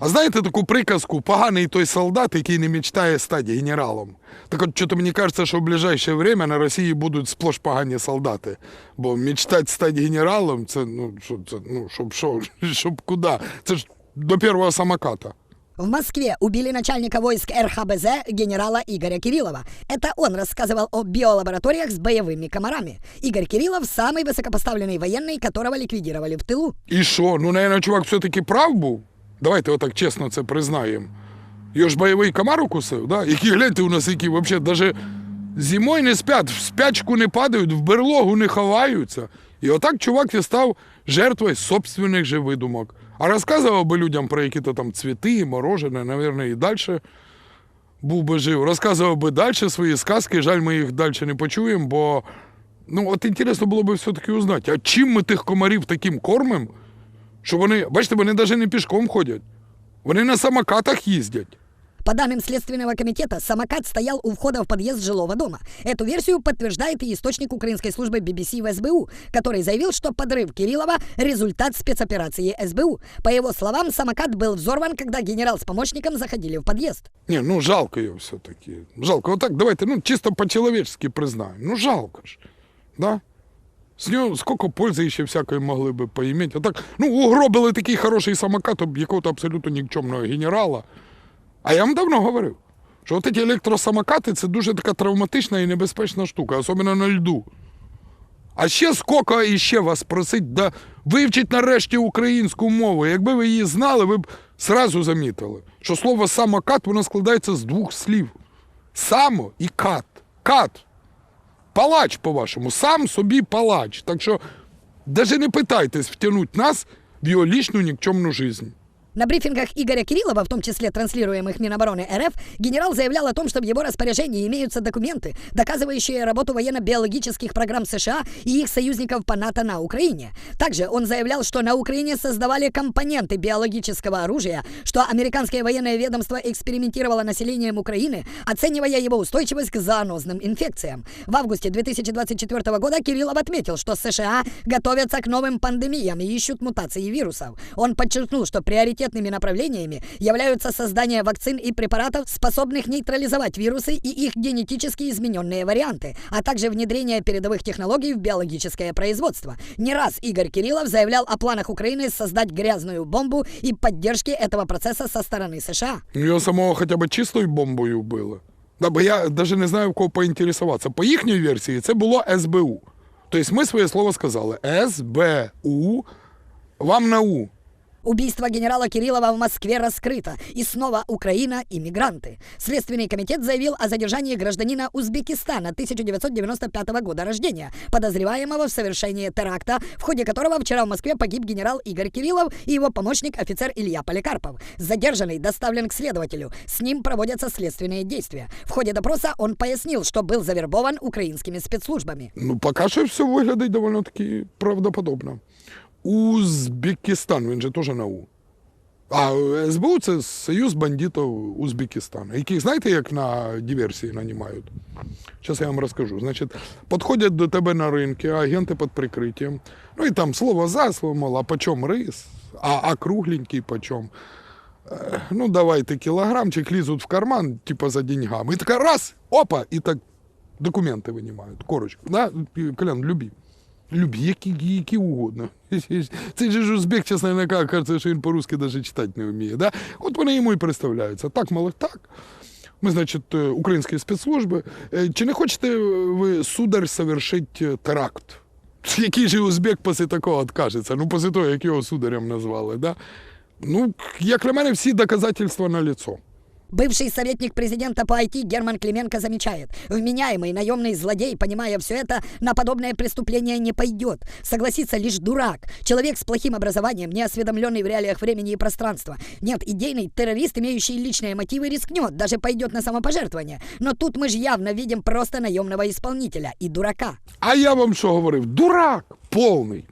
А знаєте таку приказку поганий той солдат, який не мечтає стати генералом. Так от, що мені кажеться, що в ближайшее время на Росії будуть сплош погані солдати. Бо мечтати стати генералом, це ну що це, ну щоб що, щоб куди? Це ж до першого самоката. В Москве убили начальника войск РХБЗ генерала Игоря Кириллова. Это он рассказывал о биолабораториях с боевыми комарами. Игорь Кириллов – самый высокопоставленный военный, которого ликвидировали в тылу. І що? Ну, наверное, чувак все-таки прав був. Давайте отак чесно це признаємо. Його ж бойовий комар укусив, да? які гляньте у нас, які взагалі навіть зимою не спять, в спячку не падають, в берлогу не ховаються. І отак чувак і став жертвою собственних же видумок. А розказував би людям про які-то там цвіти, морожене, напевно, і далі був би жив. Розказував би далі свої сказки. Жаль, ми їх далі не почуємо, бо ну, от інтересно було б все-таки узнати, а чим ми тих комарів таким кормимо, що вони, бачите, вони навіть не пішком ходять. Вони на самокатах їздять. По данным Следственного комитета, самокат стоял у входа в подъезд жилого дома. Эту версию подтверждает и источник украинской службы BBC в СБУ, который заявил, что подрыв Кириллова – результат спецоперации СБУ. По его словам, самокат был взорван, когда генерал с помощником заходили в подъезд. Ні, ну жалко його все-таки. Жалко. Отак, давайте, ну чисто по-человечески признаємо. Ну жалко ж. Да? З нього скільки пользи ще всякої могли би поїмати. Отак, ну, угробили такий хороший самокат якого-то абсолютно нікчемного генерала. А я вам давно говорив, що от ці електросамокати це дуже така травматична і небезпечна штука, особливо на льду. А ще скільки іще вас просить, да вивчіть нарешті українську мову. Якби ви її знали, ви б зразу замітили, що слово самокат воно складається з двох слів: само і кат. Кат. Палач, по-вашому, сам собі палач. Так що навіть не питайтесь втягнути нас в його лічну нікчемну жизнь. На брифингах Игоря Кириллова, в том числе транслируемых Минобороны РФ, генерал заявлял о том, что в его распоряжении имеются документы, доказывающие работу военно-биологических программ США и их союзников по НАТО на Украине. Также он заявлял, что на Украине создавали компоненты биологического оружия, что американское военное ведомство экспериментировало населением Украины, оценивая его устойчивость к зоонозным инфекциям. В августе 2024 года Кириллов отметил, что США готовятся к новым пандемиям и ищут мутации вирусов. Он подчеркнул, что приоритетными направлениями являются создание вакцин и препаратов, способных нейтрализовать вирусы и их генетически измененные варианты, а также внедрение передовых технологий в биологическое производство. Не раз Игорь Кириллов заявлял о планах Украины создать грязную бомбу и поддержке этого процесса со стороны США. Його самого хоча б чистою бомбою вбили. Да, бо я навіть не знаю, в кого поінтересуватися. По їхній версії це було СБУ. Тобто ми своє слово сказали. СБУ вам на У. Убийство генерала Кириллова в Москве раскрыто. И снова Украина и мигранты. Следственный комитет заявил о задержании гражданина Узбекистана 1995 года рождения, подозреваемого в совершении теракта, в ходе которого вчера в Москве погиб генерал Игорь Кириллов и его помощник офицер Илья Поликарпов. Задержанный доставлен к следователю. С ним проводятся следственные действия. В ходе допроса он пояснил, что был завербован украинскими спецслужбами. Ну, поки що все виглядає доволі таки правдоподобно. Узбекистан, він же теж на У. А СБУ це Союз бандитів Узбекистану, яких знаєте, як на диверсії нанімають? Зараз я вам розкажу. Значить, підходять до тебе на ринки, агенти під прикриттям. Ну і там слово за слово, мол, а почем рис? А, а кругленький почем? Е, Ну, давайте кілограмчик лізуть в карман, типа за деньгами. І така раз, опа, і так документи винімають, корочку. Да? Колян, любі. Любі, які, які угодно. Цей ж узбек, чесно не кажеться, що він по-русски навіть читати не вміє. Да? От вони йому і представляються. Так, мало так. Ми, значить, е, українські спецслужби. Е, Чи не хочете ви, сударь, совершити теракт? Який же узбек після такого відкажеться? Ну, після того, як його сударем назвали. Да? Ну, як для мене, всі доказательства на лицо. Бывший советник президента по IT Герман Клименко замечает, вменяемый наемный злодей, понимая все это, на подобное преступление не пойдет. Согласится лишь дурак, человек с плохим образованием, не осведомленный в реалиях времени и пространства. Нет, идейный террорист, имеющий личные мотивы, рискнет, даже пойдет на самопожертвование. Но тут мы же явно видим просто наемного исполнителя и дурака. А я вам що говорив? Дурак повний.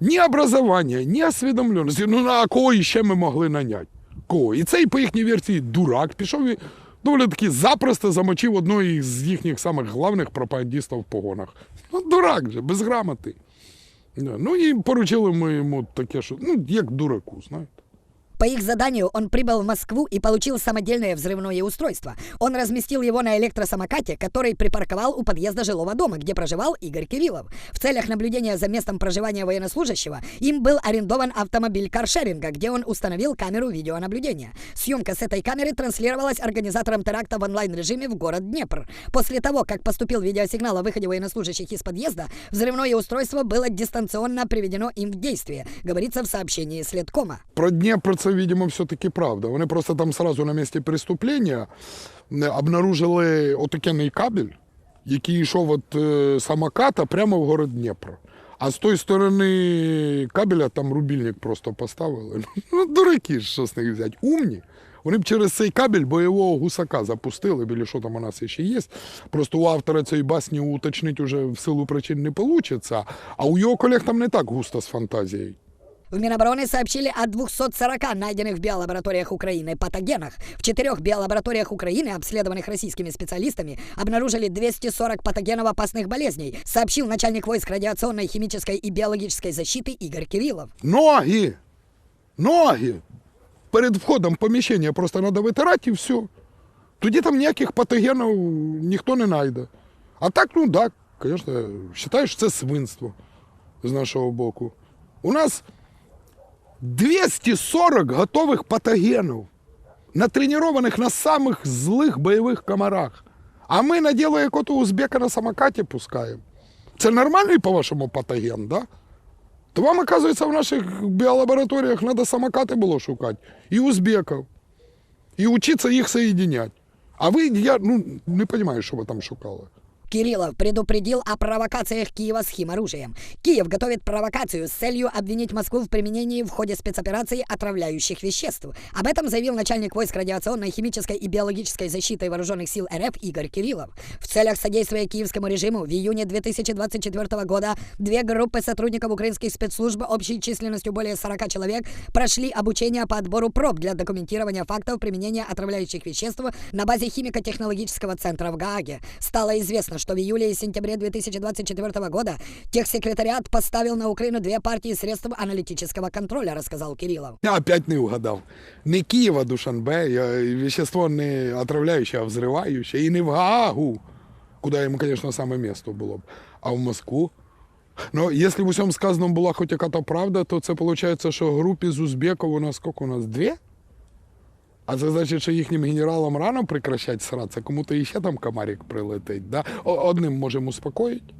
Ні образування, ні освідомленості. Ну на кого іще ми могли наняти? Кого? І цей, по їхній версії, дурак пішов і доволі таки запросто замочив одного із їхніх самих главних пропагандистів в погонах. Ну, дурак же, без грамоти. Ну і поручили ми йому таке, що ну, як дураку, знаєте. По их заданию он прибыл в Москву и получил самодельное взрывное устройство. Он разместил его на электросамокате, который припарковал у подъезда жилого дома, где проживал Игорь Кириллов. В целях наблюдения за местом проживания военнослужащего им был арендован автомобиль каршеринга, где он установил камеру видеонаблюдения. Съемка с этой камеры транслировалась организатором теракта в онлайн-режиме в город Днепр. После того, как поступил видеосигнал о выходе военнослужащих из подъезда, взрывное устройство было дистанционно приведено им в действие, говорится в сообщении Следкома. Про Дніпро це, видимо, все-таки правда. Вони просто там сразу на місці преступлення е, обнаружили отакений кабель, який йшов від е, самоката прямо в город Дніпро. А з тої сторони кабеля там рубільник просто поставили. Ну, дураки що з них взяти. Умні. Вони б через цей кабель бойового гусака запустили, бо що там у нас ще є. Просто у автора цієї басні уточнити вже в силу причин не вийде, а у його колег там не так густо з фантазією. В Минобороны сообщили о 240 найденных в биолабораториях Украины патогенах. В четырех биолабораториях Украины, обследованных российскими специалистами, обнаружили 240 патогенов опасных болезней, сообщил начальник войск радиационной, химической и биологической защиты Игорь Кириллов. Ноги! Ноги! Перед входом в поміщення просто треба витирати і все. Тоді там ніяких патогенів ніхто не знайде. А так, ну так, звісно, вважаю, що це свинство з нашого боку. У нас 240 готових патогенів, натренованих на самих злих бойових комарах. А ми на діло як ото узбека на самокаті пускаємо. Це нормальний, по-вашому, патоген, да? То вам, оказывается, в наших биолабораториях надо самокаты было шукать. И узбеков. И учиться их соединять. А вы, я, ну, не понимаю, что вы там шукали. Кириллов предупредил о провокациях Киева с химоружием. Киев готовит провокацию с целью обвинить Москву в применении в ходе спецоперации отравляющих веществ. Об этом заявил начальник войск радиационной, химической и биологической защиты вооруженных сил РФ Игорь Кириллов. В целях содействия киевскому режиму в июне 2024 года две группы сотрудников украинских спецслужб общей численностью более 40 человек прошли обучение по отбору проб для документирования фактов применения отравляющих веществ на базе химико-технологического центра в Гааге. Стало известно, что в июле и сентябре 2024 года техсекретариат поставил на Украину две партии средств аналитического контроля, рассказал Кириллов. Я опять не угадав. Не Києва, Душанбе, я- вещество не отравляющее, а взрывающее. И не в Гаагу, куда ему, конечно, самое место было б, а в Москву. Но если в усьому сказаному була хоч яка-то правда, то це виходить, що групі з узбеків у нас скільки у нас? Дві? А це значить, що їхнім генералам рано прекращать сратися, кому-то іще там комарик прилетить. Да? Одним можемо успокоїти.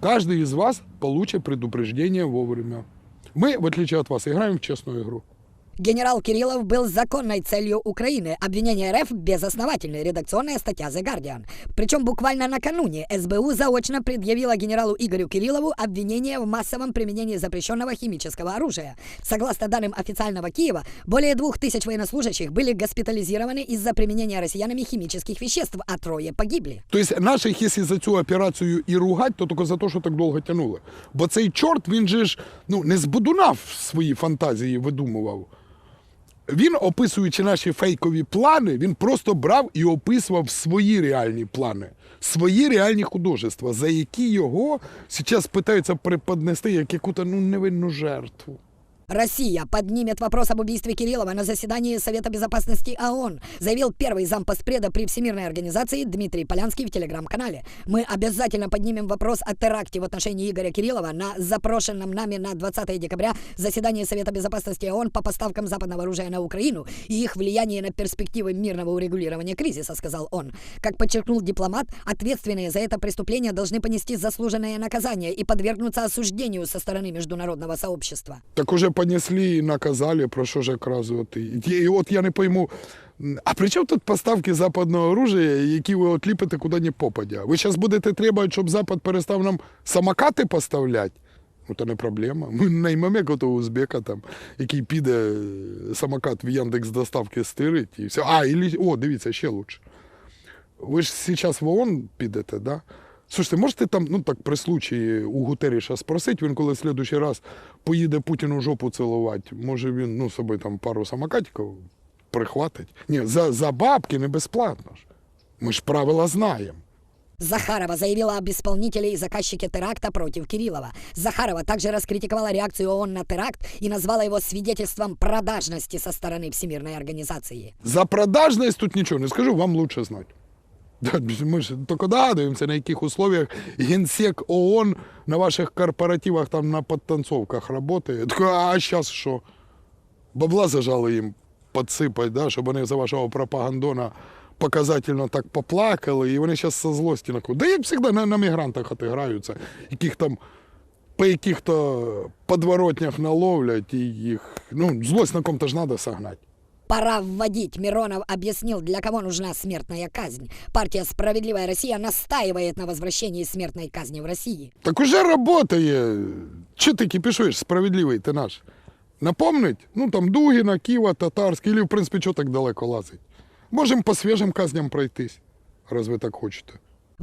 Каждый из вас получит предупреждение вовремя. Мы, в отличие от вас, играем в честную игру. Генерал Кириллов был законной целью Украины. Обвинение РФ безосновательное. Редакционная статья The Guardian. Причем буквально накануне СБУ заочно предъявила генералу Игорю Кириллову обвинение в массовом применении запрещенного химического оружия. Согласно данным официального Киева, более двух тысяч военнослужащих были госпитализированы из-за применения россиянами химических веществ, а трое погибли. То есть наших, якщо за цю операцію і ругать, то тільки за те, що так довго тягнули. Бо цей чорт, він же ж ну, не з будуна в свої фантазії видумував. Він, описуючи наші фейкові плани, він просто брав і описував свої реальні плани, свої реальні художества, за які його зараз питаються преподнести як яку-то ну, невинну жертву. Россия поднимет вопрос об убийстве Кириллова на заседании Совета Безопасности ООН, заявил первый зампоспреда при Всемирной организации Дмитрий Полянский в телеграм-канале. Мы обязательно поднимем вопрос о теракте в отношении Игоря Кириллова на запрошенном нами на 20 декабря заседании Совета Безопасности ООН по поставкам западного оружия на Украину и их влияние на перспективы мирного урегулирования кризиса, сказал он. Как подчеркнул дипломат, ответственные за это преступление должны понести заслуженное наказание и подвергнуться осуждению со стороны международного сообщества. Так уже понесли і наказали, про що ж якраз от. І, і от я не пойму, а при чому тут поставки западного оружия, які ви от ліпите куди не попадя? Ви зараз будете требувати, щоб Запад перестав нам самокати поставляти? Ну, то не проблема. Ми наймемо якого узбека, там, який піде е, самокат в Яндекс доставки стирить і все. А, і, о, дивіться, ще лучше. Ви ж зараз в ООН підете, да? Слушайте, можете там, ну так при случаї у Гутеріша спросити, він коли в следующий раз поїде Путіну жопу цілувати, може він ну, собі там пару самокатиків прихватить. Ні, за, за бабки не безплатно ж. Ми ж правила знаємо. Захарова заявила об исполнителе и заказчике теракта против Кириллова. Захарова также раскритиковала реакцию ООН на теракт и назвала его свидетельством продажности со стороны Всемирной организации. За продажність тут нічого не скажу, вам лучше знати. Ми ж тільки догадуємося, на яких условиях генсек ООН на ваших корпоративах там на подтанцовках працює. А зараз що? Бабла зажали їм підсипати, да, щоб вони за вашого пропагандона показательно так поплакали, і вони зараз со злості накрутять. Да як завжди на, на мігрантах отиграються, яких там по яких-то подворотнях наловлять і їх. Ну, злость на ком-то ж треба согнати. Пора вводить. Миронов объяснил, для кого нужна смертная казнь. Партия «Справедливая Россия» настаивает на возвращении смертной казни в России. Так уже работає. Чи ти кипішуєш, справедливий ти наш? Напомнить? Ну там Дугіна, Ківа, Татарський, или в принципі, чого так далеко лазить? Можемо по свіжим казням пройтись, раз ви так хочете.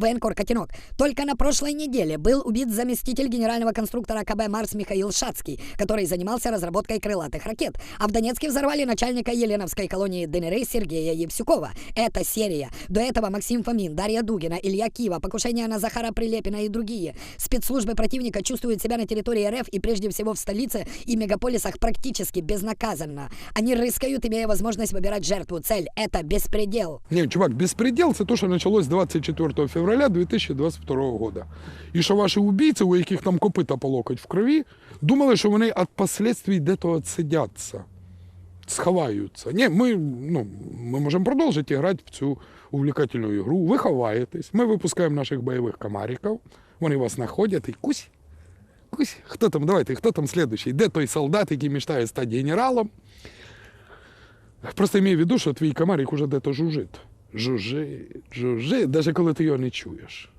Военкор Котенок. Только на прошлой неделе был убит заместитель генерального конструктора КБ «Марс» Михаил Шацкий, который занимался разработкой крылатых ракет. А в Донецке взорвали начальника Еленовской колонии ДНР Сергея Евсюкова. Это серия. До этого Максим Фомин, Дарья Дугина, Илья Кива, покушение на Захара Прилепина и другие. Спецслужбы противника чувствуют себя на территории РФ и прежде всего в столице и мегаполисах практически безнаказанно. Они рыскают, имея возможность выбирать жертву. Цель – это беспредел. Ні, чувак, безпреділ це то, що почалось 24 февраля февраля 2022 года. И что ваши убийцы, у яких там копита по локоть в крові, думали, що вони от последствий где-то отсидятся, сховаются. Не, мы, ну, мы можем продолжить играть в цю увлекательную ігру. Ви ховаєтесь, ми випускаємо наших бойових комариков, вони вас знаходять. и кусь. Кусь, хто там, давайте, хто там следующий? Де той солдат, який мечтає стати генералом? Просто имей в виду, що твій комарик уже де-то жужжить. Жужжить, жужжить, навіть коли ти його не чуєш.